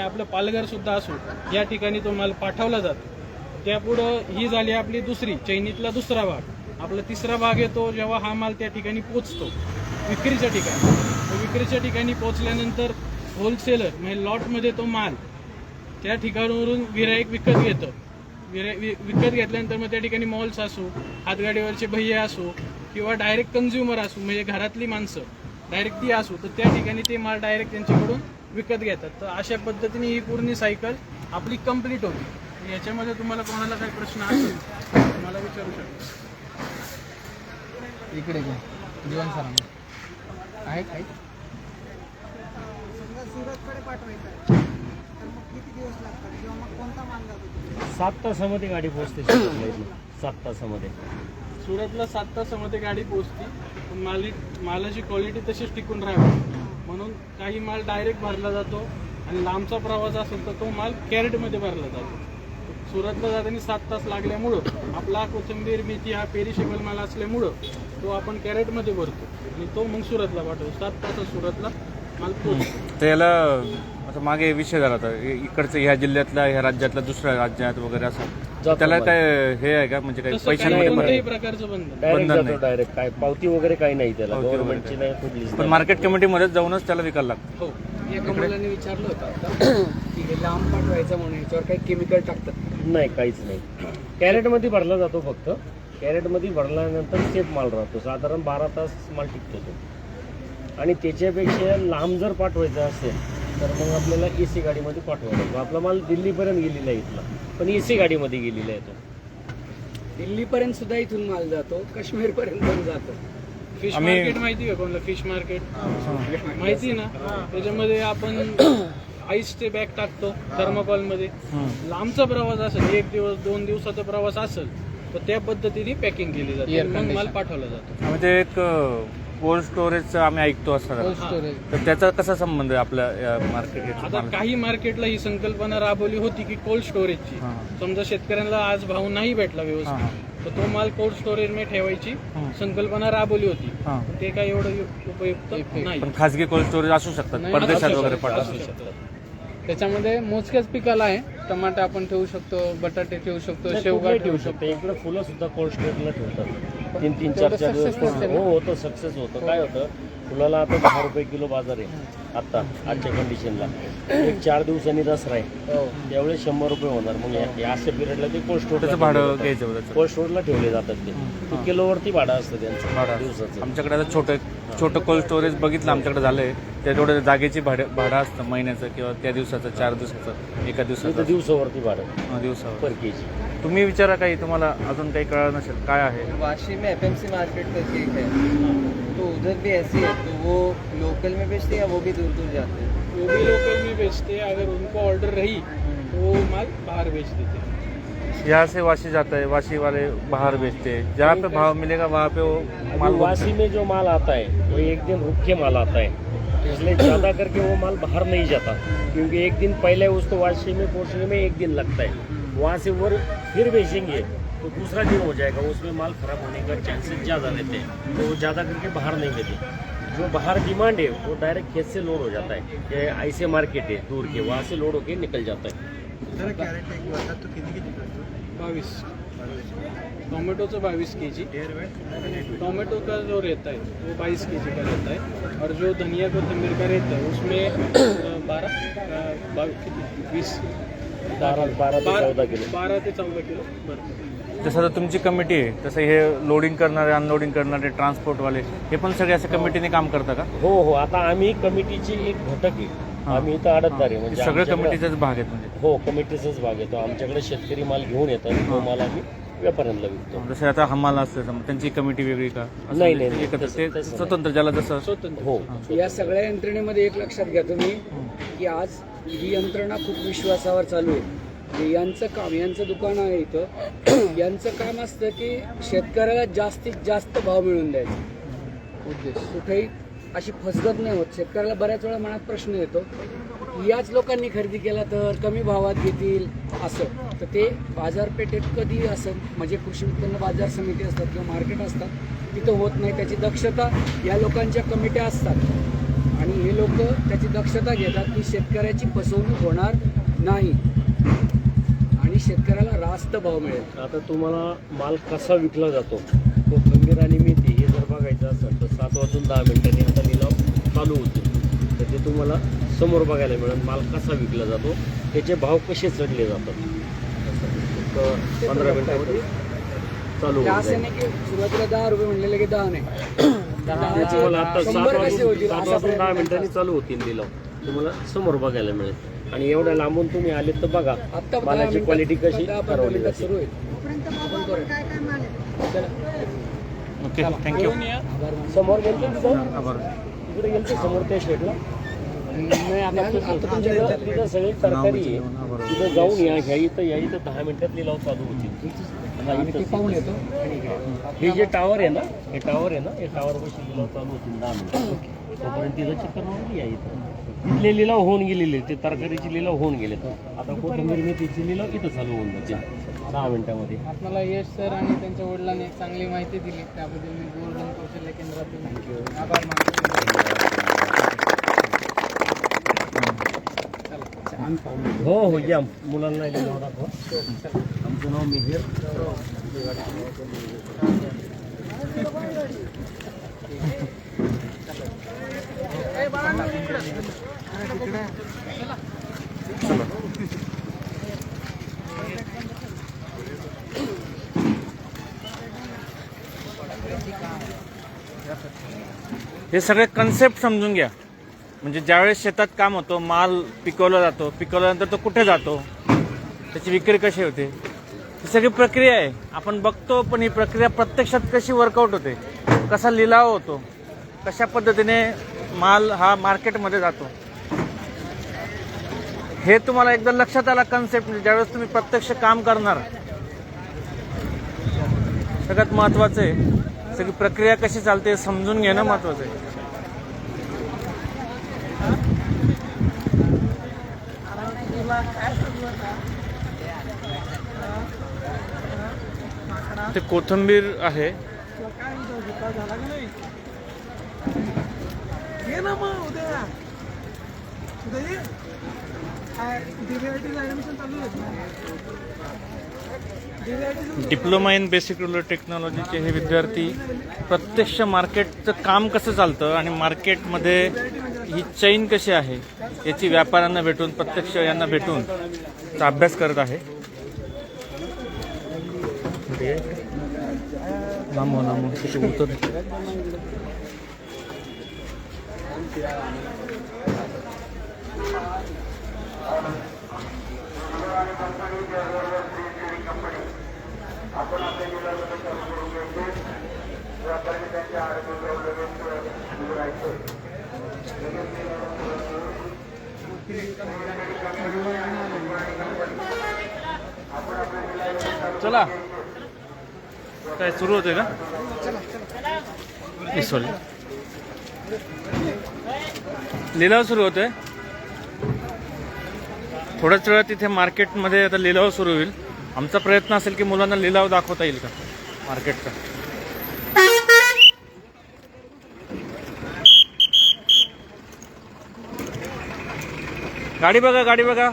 आपलं पालघर सुद्धा असो या ठिकाणी तो माल पाठवला जातो. त्यापुढं ही झाली आपली दुसरी चैनीतला दुसरा भाग. आपला तिसरा भाग येतो जेव्हा हा माल त्या ठिकाणी पोचतो विक्रीच्या ठिकाणी. विक्रीच्या ठिकाणी पोचल्यानंतर होलसेलर म्हणजे लॉटमध्ये तो माल त्या ठिकाणावरून गिराईक विकत घेतं. विरा- विकत घेतल्यानंतर मग त्या ठिकाणी मॉल्स असो हातगाडीवरचे भैया असो किंवा डायरेक्ट कन्झ्युमर असो म्हणजे घरातली माणसं डायरेक्ट ती असो तर त्या ठिकाणी ते माल डायरेक्ट त्यांच्याकडून विकत घेतात. तर अशा पद्धतीने ही पूर्ण सायकल आपली कंप्लीट होती. याच्यामध्ये तुम्हाला कोणाला काही प्रश्न असेल तर मला विचारू शकता. इकडे जीवन सरांना. आहे काही समजा सुरतकडे पाठवायचं आहे. तर मग किती दिवस लागतात? किंवा मग कोणता माल जातो? तिथे? सात तासामध्ये गाडी पोहोचते. सात तासामध्ये. सुरतला सात तासामध्ये गाडी पोहोचते. पण माली मालाची क्वालिटी तशीच टिकून राहावी म्हणून काही माल डायरेक्ट भरला जातो आणि लांबचा प्रवास असेल तर तो माल कॅरेटमध्ये भरला जातो. सुरतला जाताना सात तास लागल्यामुळं आपला कोथिंबीर मेथी हा पेरिशेबल माल असल्यामुळं तो आपण कॅरेटमध्ये भरतो. आणि तो मग सुरतला पाठवतो. सात तासात सुरतला माल पोहोचतो. त्याला असं आता मागे विषय झाला होता. इकडचं ह्या जिल्ह्यातला ह्या राज्यातला दुसऱ्या राज्यात वगैरे असं. त्याला. काय हे आहे का? म्हणजे काही तसं काही पैशांमध्ये कोणत्याही फरक? प्रकारचं बंधन डायरेक्ट बंधन जातो नाही. डायरेक्ट काय पावती वगैरे काही नाही त्याला. पावती वगैरे गव्हर्नमेंटची नाही कुठलीच पण नाही. मार्केट कमिटीमध्येच जाऊनच त्याला विकायला लागतं. हो. एका मुलाने विचारलं होतं आता की हे लांब पाठवायचं म्हणून याच्यावर काही केमिकल टाकतात. नाही काहीच नाही. कॅरेटमध्ये भरला जातो फक्त. कॅरेटमध्ये भरल्यानंतर सेफ माल राहतो. साधारण बारा तास माल टिकतो तो. आणि त्याच्यापेक्षा लांब जर पाठवायचा असेल तर मग आपल्याला ए सी गाडीमध्ये पाठवावा लागतो. आपला माल दिल्लीपर्यंत गेलेला आहे इथला. पण ए सी गाडीमध्ये गेलेला आहे तो. दिल्लीपर्यंत सुद्धा इथून माल जातो काश्मीरपर्यंत पण जातो. फिश आम्ही- मार्केट माहिती का कोणाला? फिश मार्केट माहिती ना? त्याच्यामध्ये आपण आईसचे बॅग टाकतो थर्माकॉलमध्ये लांबचा प्रवास असेल एक दिवस दोन दिवसाचा प्रवास असेल तर त्या पद्धतीने पॅकिंग केली जाते. Air मग माल condition. पाठवला जातो. म्हणजे एक कोल्ड स्टोरेजचं आम्ही ऐकतो असं. स्टोरेज. तर त्याचा कसा संबंध आहे आपल्या मार्केट आता काही मार्केटला ही संकल्पना राबवली होती की कोल्ड स्टोरेजची. समजा शेतकऱ्यांना आज भाव नाही भेटला. व्यवस्थित तर तो माल कोल्ड स्टोरेजमध्ये ठेवायची. संकल्पना राबवली होती. ते काही एवढं यु- उपयुक्त. नाही. पण खाजगी कोल्ड स्टोरेज असू शकतात परदेशात वगैरे. त्याच्यामध्ये मोजक्याच पिकाला आहे. टमाटा आपण ठेवू शकतो बटाटे ठेवू शकतो शेवगा ठेवू शकतो. इकडे फुलं सुद्धा कोल्ड स्टोरेजला ठेवतात. तीन तीन चार चार दिवस? हो होतं सक्सेस होतं. काय होतं? फुलाला आता दहा रुपये किलो बाजार आहे. आता आजच्या कंडिशनला एक चार दिवसांनी दसरा आहे. हो. त्यावेळेस शंभर रुपये होणार. मग अशा पिरियडला ते कोल्ड त्याचं भाडं घ्यायचं होतं. कोल्ड स्टोरला ठेवले जातात ते. ते किलोवरती भाडं असतं त्यांचं भाडं. दिवसाचं. आमच्याकडे आता छोटं छोटं कोल्ड स्टोरेज बघितलं आमच्याकडे झालंय. त्या तेवढं जागेची भाडं भाडं असतं महिन्याचं किंवा त्या दिवसाचं चार दिवसाचं एका दिवसाचं. दिवसावरती भाडं. दिवसावर. पर के जी तुम्ही विचारा काही तुम्हाला अजून काही कळलं नसेल काय आहे? वाशी में एफएमसी मार्केट करके एक है। तो उधर भी ऐसी है तो वो लोकल में बेचते हैं या वो भी दूर दूर जाते हैं? वो भी लोकल में बेचते हैं। अगर उनको ऑर्डर रही तो वो माल बाहर बेच देते हैं। यहाँ से वाशी जाता है वाशी वाले बाहर बेचते हैं। जहाँ पे भाव मिलेगा वहाँ पे वो माल वासी में जो माल आता है वो एक दिन रुक के माल आता है। इसलिए ज़्यादा करके वो माल बाहर नहीं जाता। क्योंकि एक दिन पहले उसको वाशी में पहुँचने में एक दिन लगता है। वहाँ से वो फिर बेचेंगे तो दूसरा दिन हो जाएगा उसमें माल खराब होने का चांसेस ज़्यादा रहते हैं। तो वो ज़्यादा करके बाहर नहीं देते। जो बाहर डिमांड है वो डायरेक्ट खेत से लोड हो जाता है। ये ऐसे मार्केट है दूर के वहाँ से लोड होके निकल जाता है। बाईस। टोमेटो तो बाईस के जी टोमेटो का जो रहता है वो बाईस के जी का रहता है। और जो धनिया कोथिंबीर का रहता है उसमें बारह अ, बावी- किती वीस बारह बारह ते चौदह किलो. बारा ते चौदा किलो. बरं. जसं आता तुमची कमिटी आहे तसं हे लोडिंग करणारे अनलोडिंग करणारे ट्रान्सपोर्टवाले हे पण सगळे असं कमिटीने काम करता का? हो हो. आता आम्ही कमिटीची एक घटक आहे. हा. आम्ही इथं आडतदार आहे म्हणजे सगळं आमच्याकडं- कमिटीचाच भाग आहेत म्हणजे. हो कमिटीचाच भाग येतो आमच्याकडे शेतकरी माल घेऊन येतात तो माल आम्ही व्यापाऱ्यांना विकतो. जसं आता हमाल असते समजा, त्यांची कमिटी वेगळी का? असं नाही, म्हणजे नाही, एकत्र तसं- ते तसं नाही. स्वतंत्र ज्याला जसं स्वतंत्र. हो. या सगळ्या यंत्रणेमध्ये एक लक्षात घ्या तुम्ही की आज ही यंत्रणा खूप विश्वासावर चालू आहे. म्हणजे यांचं काम यांचं दुकान आहे इथं. यांचं काम असतं की शेतकऱ्याला जास्तीत जास्त भाव मिळवून द्यायचा. उद्देश कुठेही अशी फसगत नाही होत. शेतकऱ्याला बऱ्याच वेळा मनात प्रश्न येतो याच लोकांनी खरेदी केला तर कमी भावात घेतील असं. तर ते बाजारपेठेत कधी असं म्हणजे कृषी उत्पन्न बाजार समिती असतात किंवा मार्केट असतात तिथं होत नाही. त्याची दक्षता या लोकांच्या कमिट्या असतात. आणि हे लोक त्याची दक्षता घेतात की शेतकऱ्याची फसवणूक होणार नाही. आणि शेतकऱ्याला रास्त भाव मिळेल. आता तुम्हाला माल कसा विकला जातो? कोथिंबीर आणि मेथी हे जर बघायचं असेल तर सात वाजून दहा मिनिटांनी आता लिलाव चालू होतील तर ते तुम्हाला समोर बघायला मिळेल माल कसा विकला जातो त्याचे भाव कसे चढले जातात. पंधरा मिनिटामध्ये चालू सुरुवातीला दहा रुपये म्हणलेले की दहा नाही. तुम्हाला आता सात वाजून सात दहा मिनिटांनी. चालू होतील लिलाव. तुम्हाला समोर बघायला मिळेल. आणि एवढ्या लांबून तुम्ही आले तर बघा मालाची क्वालिटी कशी ठरवली जाते. Okay thank you. समोर गेलते तिकडे गेलते समोर त्या शेडला नाही आता तुमच्याकडे तिथं सगळी तरकारी आहे. तिथं जाऊन या ह्या इथं या इथं दहा मिनिटात लिलाव चालू होतील. हा, ते. हे जे टावर आहे ना हे टावर आहे ना हे टावर पाशी लिलाव चालू होतील दहा मिनिटात तोपर्यंत तिथं चक्कर या इथं. इथले लिलाव होऊन गेलेले ते तरकारीचे लिलाव होऊन गेले आता कोथिंबीर मेथीचे लिलाव इथं चालू होऊन जातील. दहा मिनिटामध्ये. आपल्याला यश सर आणि त्यांच्या वडिलांनी चांगली माहिती दिली. त्याबद्दल मी गोवर्धन कौशल्य केंद्रातून आभार मानतो. हो हो या. मुलांना आमचं नाव मिहिर. हे सगळे कन्सेप्ट समजून घ्या. म्हणजे ज्यावेळेस शेतात काम होतो माल पिकवला जातो पिकवल्यानंतर तो कुठे जातो त्याची विक्री कशी होते? ही सगळी प्रक्रिया आहे. आपण बघतो पण ही प्रक्रिया प्रत्यक्षात कशी वर्कआउट होते? कसा लिलाव होतो? कशा पद्धतीने माल हा मार्केटमध्ये जातो? हे तुम्हाला एकदा लक्षात आला कन्सेप्ट म्हणजे ज्यावेळेस तुम्ही प्रत्यक्ष काम करणार. सगळ्यात महत्वाचं आहे सगळी प्रक्रिया कशी चालते समजून घेणं महत्वाचं आहे. ते कोथंबीर आहे. काय म्हणतो विकास झाला का नाही ये उद्या डिप्लोमा इन बेसिक रुरल टेक्नॉलॉजीचे हे विद्यार्थी प्रत्यक्ष मार्केटचं काम कसं चालतं आणि मार्केटमध्ये ही चैन कशी आहे याची व्यापाऱ्यांना भेटून प्रत्यक्ष यांना भेटून चा अभ्यास करत आहे. लांबो लांबो तिथे उतर चला. काय सुरू होते का? सॉरी लिलाव सुरू होतोय. थोड्याच वेळात तिथे मार्केटमध्ये आता लिलाव सुरू होईल. आमचा प्रयत्न असेल की मुलांना लिलाव दाखवता येईल का? मार्केटचा. गाडी बघा गाडी बघा.